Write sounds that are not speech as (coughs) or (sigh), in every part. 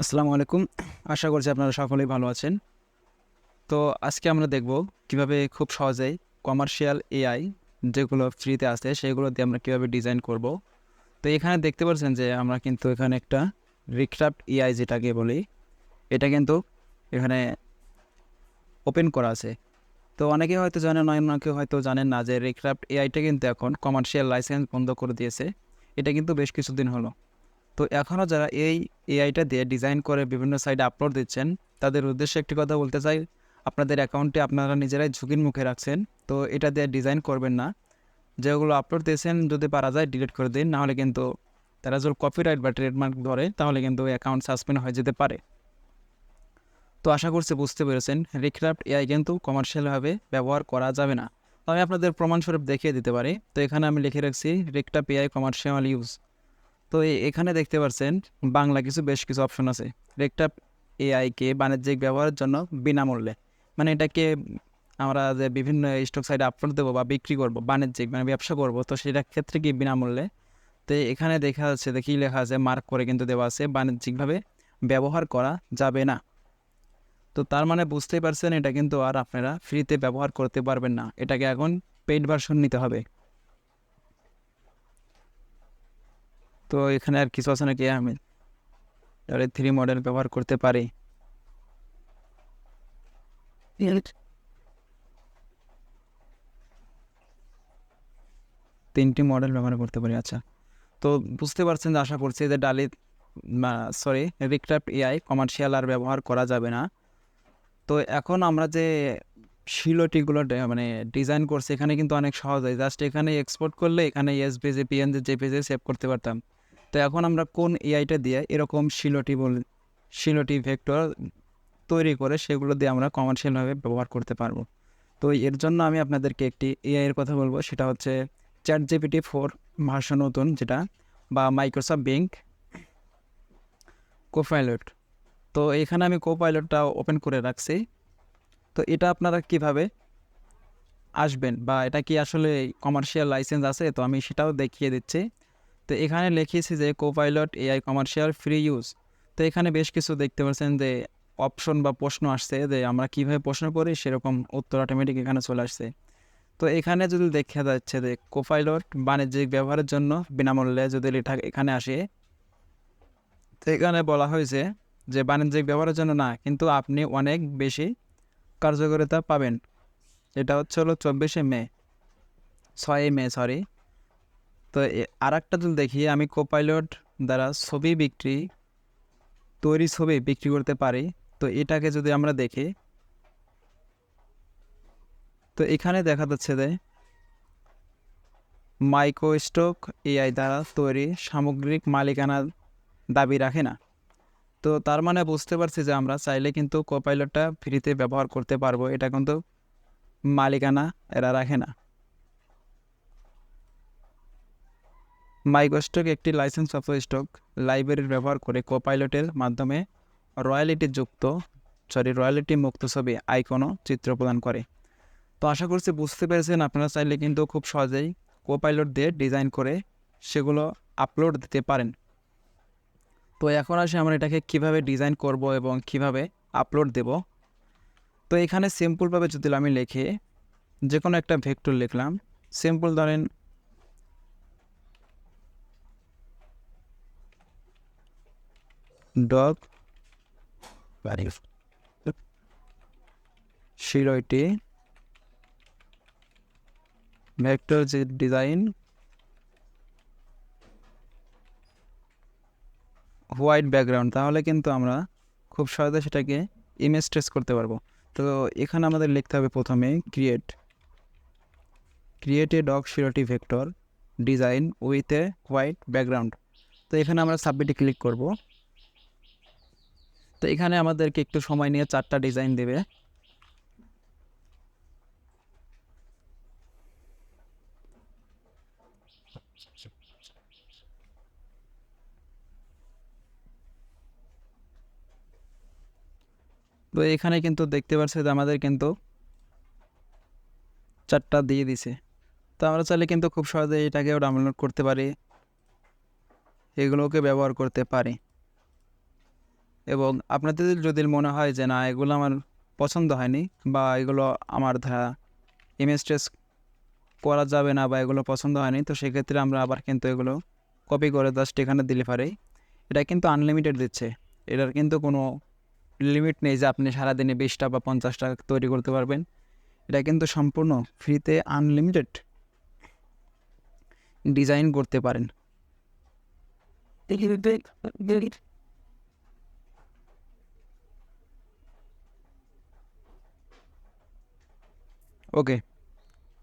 আসসালামু আলাইকুম। আশা করছি আপনারা সকলেই ভালো আছেন। তো আজকে আমরা দেখব কীভাবে খুব সহজেই কমার্শিয়াল এআই যেগুলো ফ্রিতে আছে সেগুলো দিয়ে আমরা কীভাবে ডিজাইন করব। তো এখানে দেখতে পাচ্ছেন যে আমরা কিন্তু এখানে একটা রিক্রাফ্ট এআই যেটাকে বলি, এটা কিন্তু এখানে ওপেন করা আছে। তো অনেকে হয়তো জানেন, অনেকে হয়তো জানেন না যে রিক্রাফ্ট এআইটা কিন্তু এখন কমার্শিয়াল লাইসেন্স বন্ধ করে দিয়েছে। এটা কিন্তু বেশ কিছুদিন হলো। তো এখনও যারা এই এআইটা দিয়ে ডিজাইন করে বিভিন্ন সাইডে আপলোড দিচ্ছেন। তাদের উদ্দেশ্যে একটি কথা বলতে চাই, আপনাদের অ্যাকাউন্টে আপনারা নিজেরাই ঝুঁকির মুখে রাখছেন, তো এটা দিয়ে ডিজাইন করবেন না। যেগুলো আপলোড দিয়েছেন, যদি পারা যায় ডিলিট করে দিন, নাহলে কিন্তু তারা যদি কপিরাইট বা ট্রেডমার্ক ধরে, তাহলে কিন্তু অ্যাকাউন্ট সাসপেন্ড হয়ে যেতে পারে। তো আশা করছি বুঝতে পেরেছেন রিক্রাফ্ট এআই কিন্তু কমার্শিয়ালভাবে ব্যবহার করা যাবে না। আমি আপনাদের প্রমাণস্বরূপ দেখিয়ে দিতে পারি। তো এখানে আমি লিখে রাখছি রিক্রাফ্ট এআই কমার্শিয়াল ইউজ তো এখানে দেখতে পাচ্ছেন বাংলা কিছু বেশ কিছু অপশন আছে। একটা এআইকে বাণিজ্যিক ব্যবহারের জন্য বিনামূল্যে মানে এটাকে আমরা যে বিভিন্ন স্টক সাইডে আপলোড দেবো বা বিক্রি করব, বাণিজ্যিক মানে ব্যবসা করব, তো সেটার ক্ষেত্রে কি বিনামূল্যে? তো এখানে দেখা যাচ্ছে দেখি লেখা আছে মার্ক করে কিন্তু দেওয়া আছে, বাণিজ্যিকভাবে ব্যবহার করা যাবে না। তো তার মানে বুঝতেই পারছেন এটা কিন্তু আর আপনারা ফ্রিতে ব্যবহার করতে পারবেন না, এটাকে এখন পেইড ভার্সন নিতে হবে। তো এখানে আর কিছু আছে নাকি? আমি তাহলে থ্রি মডেল ব্যবহার করতে পারি। তিনটি মডেল ব্যবহার করতে পারি আচ্ছা। তো বুঝতে পারছেন যে আশা করছি যে DALL-E sorry Recraft AI commercial আর ব্যবহার করা যাবে না। তো এখন আমরা যে শিলটিগুলো মানে ডিজাইন করছি, এখানে কিন্তু অনেক সহজ হয়। জাস্ট এখানে এক্সপোর্ট করলে এখানে এসপিজি পিএনজি জেপিজি সেভ করতে পারতাম। তো এখন আমরা কোন এআইটা দিয়ে এরকম শিলটি বল শিলটি ভেক্টর তৈরি করে সেগুলো দিয়ে আমরা কমার্শিয়ালভাবে ব্যবহার করতে পারব। তো এর জন্য আমি আপনাদেরকে একটি এআইয়ের কথা বলব, সেটা হচ্ছে চ্যাট জিপিটি ফোর ভার্সন নতুন, যেটা বা মাইক্রোসফট বিঙ্ক কোপাইলট তো এখানে আমি কোপাইলটটা ওপেন করে রাখছি। তো এটা আপনারা কীভাবে আসবেন বা এটা কি আসলে কমার্শিয়াল লাইসেন্স আছে? তো আমি সেটাও দেখিয়ে দিচ্ছি। তো এখানে লিখিয়েছি যে Copilot AI commercial free use তো এখানে বেশ কিছু দেখতে পাচ্ছেন যে অপশন বা প্রশ্ন আসছে যে আমরা কীভাবে প্রশ্ন করি, সেরকম উত্তর অটোমেটিক এখানে চলে আসছে। তো এখানে যদি দেখা যাচ্ছে যে কোপাইলট বাণিজ্যিক ব্যবহারের জন্য বিনামূল্যে যদি লেখা এখানে আসে, তো এখানে বলা হয়েছে যে বাণিজ্যিক ব্যবহারের জন্য না, কিন্তু আপনি অনেক বেশি কার্যকারিতা পাবেন। এটা হচ্ছে হলো চব্বিশে মে, ছয়ই মে সরি তো আর একটা যদি দেখি, আমি কোপাইলট দ্বারা ছবি বিক্রি, তৈরি ছবি বিক্রি করতে পারি। তো এটাকে যদি আমরা দেখি, তো এখানে দেখা যাচ্ছে যে মাইক্রোস্টক এআই দ্বারা তৈরি সামগ্রিক মালিকানা দাবি রাখে না। তো তার মানে বুঝতে পারছি যে আমরা চাইলে কিন্তু কোপাইলটটা ফ্রিতে ব্যবহার করতে পারব, এটা কিন্তু মালিকানা এরা রাখে না। মাইক্রোস্টক একটি লাইসেন্স প্রাপ্ত স্টক লাইব্রেরির ব্যবহার করে কোপাইলটের মাধ্যমে রয়্যালিটি যুক্ত সরি রয়্যালিটি মুক্ত ছবি আইকনও চিত্র প্রদান করে। তো আশা করছি বুঝতে পেরেছেন, আপনারা চাইলে কিন্তু খুব সহজেই কোপাইলট দিয়ে ডিজাইন করে সেগুলো আপলোড দিতে পারেন। তো এখন আসে আমরা এটাকে কীভাবে ডিজাইন করব এবং কীভাবে আপলোড দেব। তো এখানে সিম্পলভাবে যদি আমি লিখে যে কোনো একটা ভেক্টর লিখলাম, সিম্পল ধরেন ডগ শিরোইটি ভেক্টর যে ডিজাইন হোয়াইট ব্যাকগ্রাউন্ড, তাহলে কিন্তু আমরা খুব সহজে সেটাকে ইমেজ ট্রেস করতে পারব। তো এখানে আমাদের লিখতে হবে প্রথমে create create a dog silhouette vector design with a white background তো এখানে আমরা সাবমিটে ক্লিক করব। তো এখানে আমাদেরকে একটু সময় নিয়ে চারটা ডিজাইন দেবে। তো এখানে কিন্তু দেখতে পাচ্ছি যে আমাদের কিন্তু চারটা দিয়ে দিছে। তো আমরা চাইলে কিন্তু খুব সহজে এটাকেও ডাউনলোড করতে পারি, এগুলোকে ব্যবহার করতে পারি। এবং আপনাদের যদি মনে হয় যে, না, এগুলো আমার পছন্দ হয়নি বা এগুলো আমার ধারা ইমেজ ট্রেস করা যাবে না বা এগুলো পছন্দ হয়নি, তো সেক্ষেত্রে আমরা আবার কিন্তু এগুলো কপি করে জাস্ট এখানে দিলে পারে এটা কিন্তু আনলিমিটেড দিচ্ছে। এটার কিন্তু কোনো লিমিট নেই যে, আপনি সারাদিনে বিশটা বা পঞ্চাশটা তৈরি করতে পারবেন। এটা কিন্তু সম্পূর্ণ ফ্রিতে আনলিমিটেড ডিজাইন করতে পারেন। ওকে।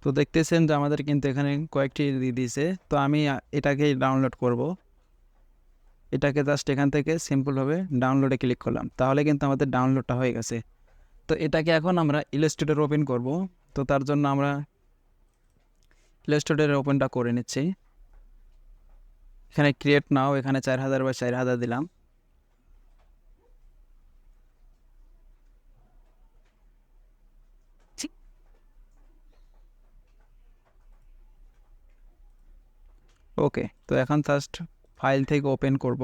তো দেখতেছেন যে আমাদের কিন্তু এখানে কয়েকটি দিয়ে দিয়েছে তো আমি আ, এটাকেই ডাউনলোড করব। এটাকে জাস্ট এখান থেকে সিম্পলভাবে ডাউনলোডে ক্লিক করলাম। তাহলে কিন্তু আমাদের ডাউনলোডটা হয়ে গেছে। তো এটাকে এখন আমরা ইলাস্ট্রেটর ওপেন করব। তো তার জন্য আমরা ইলাস্ট্রেটর ওপেনটা করে নিচ্ছি। এখানে ক্রিয়েট নাও এখানে চার হাজার বা চার হাজার দিলাম। ওকে তো এখন জাস্ট ফাইল থেকে ওপেন করব।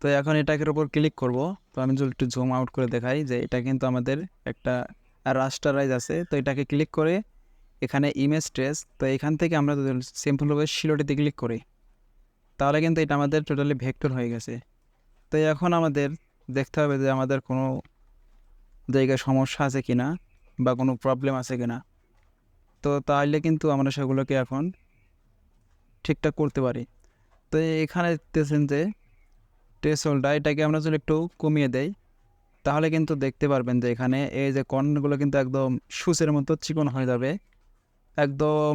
তো এখন এটাকের উপর ক্লিক করব। তো আমি যদি একটু জুম আউট করে দেখাই যে এটা কিন্তু আমাদের একটা রাস্টারাইজ আছে। তো এটাকে ক্লিক করে এখানে ইমেজ ট্রেস তো এখান থেকে আমরা সিম্পলভাবে শিলোটিতে ক্লিক করি। তাহলে কিন্তু এটা আমাদের টোটালি ভেক্টর হয়ে গেছে। তো এখন আমাদের দেখতে হবে যে আমাদের কোনো জায়গায় সমস্যা আছে কি না বা কোনো প্রবলেম আছে কি না তো তাহলে কিন্তু আমরা সেগুলোকে এখন ঠিকঠাক করতে পারি। তো এখানে দেখতেছেন যে টেসলটা এটাকে আমরা যদি একটু কমিয়ে দেই, তাহলে কিন্তু দেখতে পারবেন যে এখানে এই যে কর্নগুলো কিন্তু একদম সুসের মতো চিকন হয়ে যাবে। একদম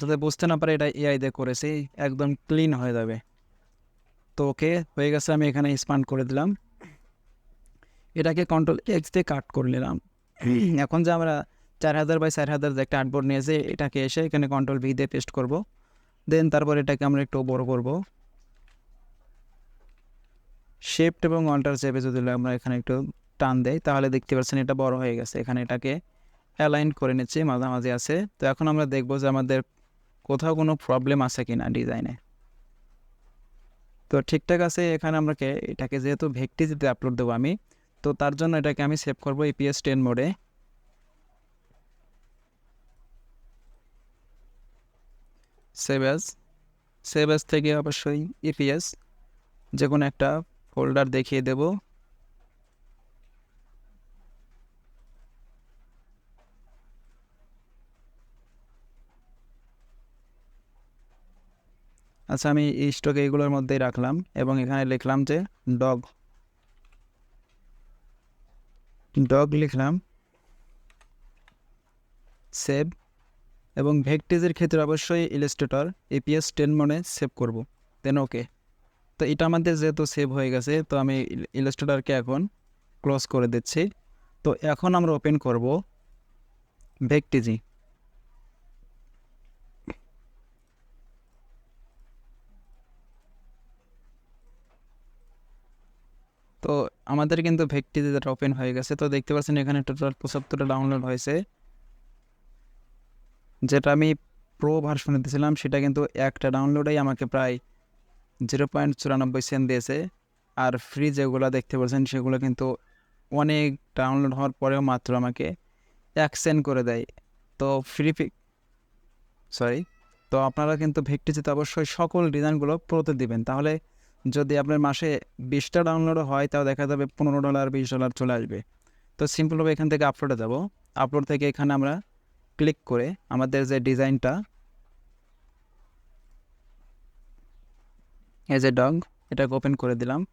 যাতে বুঝতে না পারে এটা এআই দিয়ে করেছি একদম ক্লিন হয়ে যাবে। তো ওকে হয়ে গেছে আমি এখানে স্পান্ড করে দিলাম। এটাকে কন্ট্রোল এক্স দিয়ে কাট করে নিলাম। (coughs) এখন যে আমরা চার হাজার বাই চার হাজার যে একটা আর্টবোর্ড নিয়েছে এটাকে এসে এখানে কন্ট্রোল ভি দিয়ে পেস্ট করব। দেন তারপর এটাকে আমরা একটু বড় করব। শেপট এবং অল্টার চেপে যদি আমরা এখানে একটু টান দেই তাহলে দেখতে পাচ্ছেন এটা বড় হয়ে গেছে। এখানে এটাকে অ্যালাইন করে নিচ্ছি মাঝামাঝি আছে। তো এখন আমরা দেখব যে আমাদের কোথাও কোনো প্রবলেম আছে কি না ডিজাইনে তো ঠিকঠাক আছে, এখানে আমরা কে এটাকে যেহেতু ভেক্টিজিতে আপলোড দেবো আমি, তো তার জন্য এটাকে আমি সেভ করব ইপিএস টেন মোডে সেভ অ্যাজ থেকে অবশ্যই ইপিএস যে কোনো একটা ফোল্ডার দেখিয়ে দেব। আচ্ছা আমি এই স্টকে এইগুলোর মধ্যেই রাখলাম এবং এখানে লিখলাম যে ডগ ডগ লিখলাম। সেভ এবং ভেক্টিজের ক্ষেত্রে অবশ্যই ইলাস্ট্রেটর এপিএস টেন মনে সেভ করব। দেন ওকে তো এটা আমাদের যেহেতু সেভ হয়ে গেছে, তো আমি ইলাস্ট্রেটরকে এখন ক্লোজ করে দিচ্ছি। তো এখন আমরা ওপেন করব ভেক্টিজি তো আমাদের কিন্তু ভেক্টিজি যেটা ওপেন হয়ে গেছে, তো দেখতে পাচ্ছেন এখানে টোটাল পঁচাত্তরটা ডাউনলোড হয়েছে। যেটা আমি প্রো ভার্সনে দিয়েছিলাম, সেটা কিন্তু একটা ডাউনলোডেই আমাকে প্রায় জিরো পয়েন্ট চুরানব্বই সেন্ট দিয়েছে। আর ফ্রি যেগুলো দেখতে পাচ্ছেন, সেগুলো কিন্তু অনেক ডাউনলোড হওয়ার পরেও মাত্র আমাকে এক সেন্ট করে দেয়। তো ফ্রি সরি তো আপনারা কিন্তু ভেক্টিজিতে অবশ্যই সকল ডিজাইনগুলো প্রোতে দিবেন। তাহলে যদি আপনার মাসে বিশটা ডাউনলোড হয়, তাও দেখা যাবে পনেরো ডলার বিশ ডলার চলে আসবে। তো সিম্পলভাবে এখান থেকে আপলোডে যাব। আপলোড থেকে এখানে আমরা ক্লিক করে আমাদের যে ডিজাইনটা এজ এ ডগ এটাকে ওপেন করে দিলাম।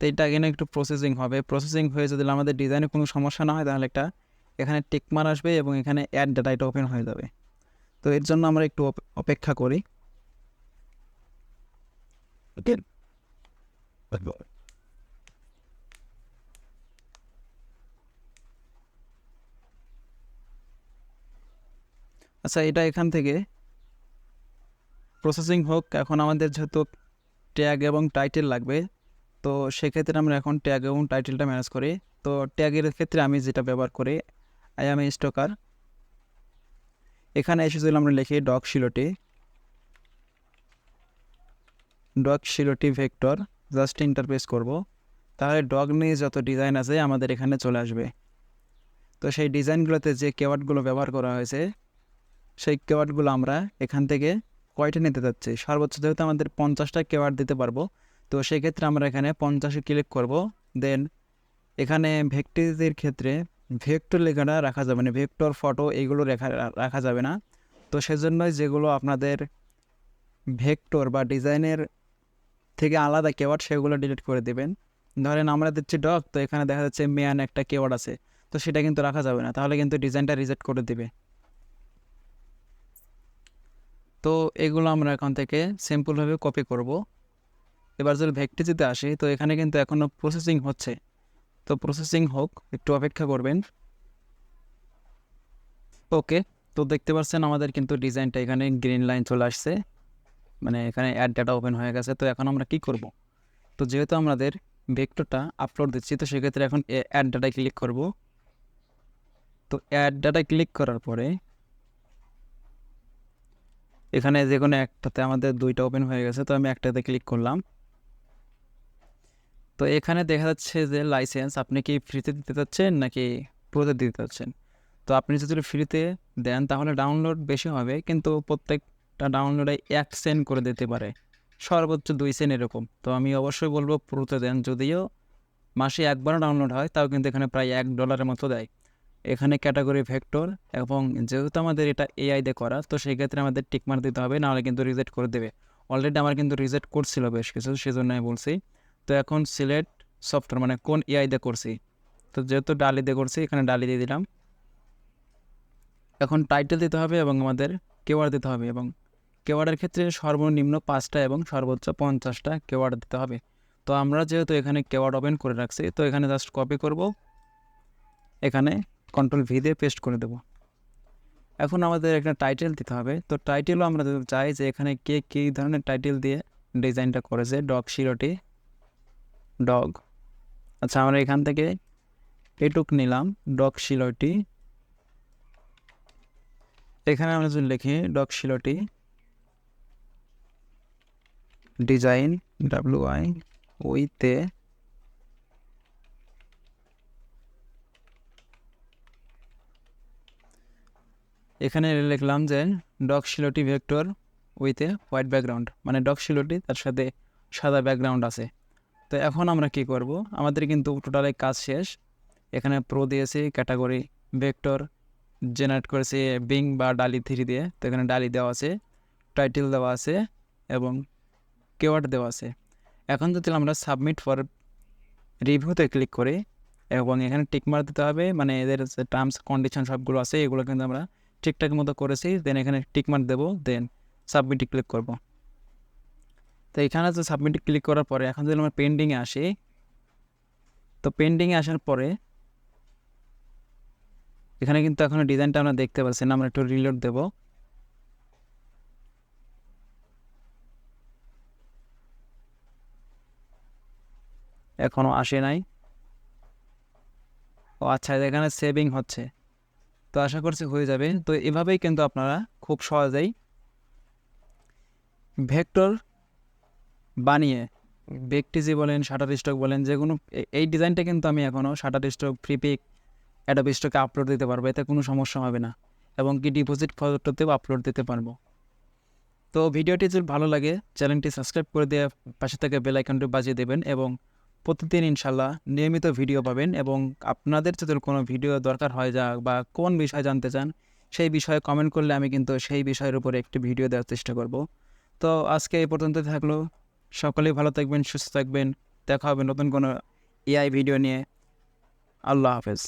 তো এটা এখানে একটু প্রসেসিং হবে। প্রসেসিং হয়ে যদি আমাদের ডিজাইনে কোনো সমস্যা না হয়, তাহলে একটা এখানে টিকমার আসবে এবং এখানে অ্যাড ডাটা এটা ওপেন হয়ে যাবে। তো এর জন্য আমরা একটু অপ- অপেক্ষা করি। আচ্ছা এটা এখান থেকে। প্রসেসিং হোক, এখন আমাদের যেহেতু ট্যাগ এবং টাইটেল লাগবে, তো সেক্ষেত্রে আমরা এখন ট্যাগ এবং টাইটেলটা ম্যানেজ করি। তো ট্যাগের ক্ষেত্রে আমি যেটা ব্যবহার করি আই এম স্টকার এখানে এসে যদি আমরা লিখি dog silhouette dog silhouette vector just interface করব। তাহলে ডগ নিয়ে যত ডিজাইন আছে আমাদের এখানে চলে আসবে। তো সেই ডিজাইনগুলোতে যে কেওয়ার্ডগুলো ব্যবহার করা হয়েছে, সেই কেওয়ার্ডগুলো আমরা এখান থেকে কয়টা নিতে যাচ্ছি? সর্বোচ্চ যেহেতু আমাদের পঞ্চাশটা কেওয়ার্ড দিতে পারব, তো সেই ক্ষেত্রে আমরা এখানে পঞ্চাশে ক্লিক করব। দেন এখানে ভেক্টিজের ক্ষেত্রে ভেক্টর লেখাটা রাখা যাবে না ভেক্টর ফটো এইগুলো রেখা, রাখা যাবে না। তো সেজন্যই যেগুলো আপনাদের ভেক্টর বা ডিজাইনের থেকে আলাদা কেওয়ার্ড সেগুলো ডিলিট করে দেবেন। ধরেন আমরা দিচ্ছি ডগ তো এখানে দেখা যাচ্ছে মেয়ান একটা কেওয়ার্ড আছে, তো সেটা কিন্তু রাখা যাবে না, তাহলে কিন্তু ডিজাইনটা রিজেক্ট করে দেবে। তো এগুলো আমরা এখন থেকে সিম্পলভাবে কপি করব। এবার যদি ভেক্টিজিতে আসি, তো এখানে কিন্তু এখনও প্রসেসিং হচ্ছে। তো প্রসেসিং হোক, একটু অপেক্ষা করবেন। ওকে, তো দেখতে পাচ্ছেন আমাদের কিন্তু ডিজাইনটা এখানে গ্রিন লাইন চলে আসছে। মানে এখানে অ্যাড ডাটা ওপেন হয়ে গেছে, তো এখন আমরা কি করব? তো যেহেতু আমাদের ভেক্টরটা আপলোড দিচ্ছি, তো সেক্ষেত্রে এখন অ্যাড ডাটায় ক্লিক করব। তো অ্যাড ডাটায় ক্লিক করার পরে এখানে যে কোনো একটাতে আমাদের দুইটা ওপেন হয়ে গেছে, তো আমি একটাতে ক্লিক করলাম। তো এখানে দেখা যাচ্ছে যে লাইসেন্স আপনি কি ফ্রিতে দিতে চাচ্ছেন নাকি প্রোতে দিতে চাচ্ছেন? তো আপনি যদি ফ্রিতে দেন তাহলে ডাউনলোড বেশি হবে, কিন্তু প্রত্যেকটা ডাউনলোডে এক সেন্ট করে দিতে পারে। সর্বোচ্চ দুই সেন্ট এরকম। তো আমি অবশ্যই বলব প্রোতে দেন। যদিও মাসে একবার ডাউনলোড হয়, তাও কিন্তু এখানে প্রায় এক ডলারের মতো দেয়। এখানে ক্যাটাগরি ভেক্টর এবং যেহেতু আমাদের এটা এআই দিয়ে করা, তো সেই ক্ষেত্রে আমাদের টিকমার দিতে হবে, নাহলে কিন্তু রিজেক্ট করে দেবে। অলরেডি আমার কিন্তু রিজেক্ট করছিল বেশ কিছু, সেজন্য আমি বলছি। তো এখন সিলেক্ট সফটওয়্যার মানে কোন এআই দিয়ে করছি? তো যেহেতু ডালি দিয়ে করছি, এখানে ডালি দিয়ে দিলাম। এখন টাইটেল দিতে হবে এবং আমাদের কেওয়ার্ড দিতে হবে এবং কেওয়ার্ডের ক্ষেত্রে সর্বনিম্ন পাঁচটা এবং সর্বোচ্চ পঞ্চাশটা কেওয়ার্ড দিতে হবে। তো আমরা যেহেতু এখানে কেওয়ার্ড ওপেন করে রাখছি, তো এখানে জাস্ট কপি করব। এখানে কন্ট্রোল ভি দিয়ে পেস্ট করে দেব। এখন আমাদের একটা টাইটেল দিতে হবে। তো টাইটেলও আমরা চাই যে এখানে কে কী ধরনের টাইটেল দিয়ে ডিজাইনটা করেছে ডগ শিরোটি ডগ আচ্ছা আমরা এখান থেকে এটুক নিলাম ডগ শিলটি এখানে আমরা যদি লিখি dog silhouette design W I ওইতে এখানে লিখলাম যে ডগ শিলটি ভেক্টর উইথে হোয়াইট ব্যাকগ্রাউন্ড মানে ডগ শিলটি তার সাথে সাদা ব্যাকগ্রাউন্ড আছে। তো এখন আমরা কি করব? আমাদের কিন্তু টোটালি কাজ শেষ। এখানে প্রো দিয়েছি ক্যাটাগরি ভেক্টর জেনারেট করেছি বিং বা ডালি থ্রি দিয়ে। তো এখানে ডালি দেওয়া আছে টাইটেল দেওয়া আছে, এবং কেওয়ার্ড দেওয়া আছে। এখন যদি আমরা সাবমিট ফর রিভিউতে ক্লিক করি এবং এখানে টিকমার দিতে হবে মানে এদের যে টার্মস কন্ডিশন সবগুলো আছে, এগুলো কিন্তু আমরা ঠিকঠাক মতো করেছি দেন এখানে টিকমার দেবো দেন সাবমিটে ক্লিক করব। তো এখানে যে সাবমিটে ক্লিক করার পরে, এখন যদি আমরা পেন্ডিংয়ে আসি, তো পেন্ডিংয়ে আসার পরে এখানে কিন্তু এখন ডিজাইনটা আমরা দেখতে পাচ্ছি না, আমরা একটু রিলোড দেব। এখনও আসে নাই। ও আচ্ছা এখানে সেভিং হচ্ছে। তো আশা করছি হয়ে যাবে। তো এভাবেই কিন্তু আপনারা খুব সহজেই ভেক্টর বানিয়ে বেকটিজি বলেন শাটার স্টক বলেন, যে কোনো এই ডিজাইনটা কিন্তু আমি এখনও শাটার স্টক ফ্রিপিক অ্যাডব স্টকে আপলোড দিতে পারব। এতে কোনো সমস্যা হবে না। এবং কি ডিপোজিট ফটোতেও আপলোড দিতে পারব। তো ভিডিওটি যদি ভালো লাগে, চ্যানেলটি সাবস্ক্রাইব করে দিয়ে পাশে থেকে বেল আইকনটি বাজিয়ে দেবেন এবং প্রতিদিন ইনশাল্লাহ নিয়মিত ভিডিও পাবেন এবং আপনাদের যদি কোনো ভিডিও দরকার হয় যা বা কোন বিষয় জানতে চান, সেই বিষয়ে কমেন্ট করলে আমি কিন্তু সেই বিষয়ের উপরে একটি ভিডিও দেওয়ার চেষ্টা করব। তো আজকে এই পর্যন্ত থাকল। সকলেই ভালো থাকবেন, সুস্থ থাকবেন। দেখা হবে নতুন কোনো এআই ভিডিও নিয়ে। আল্লাহ হাফেজ।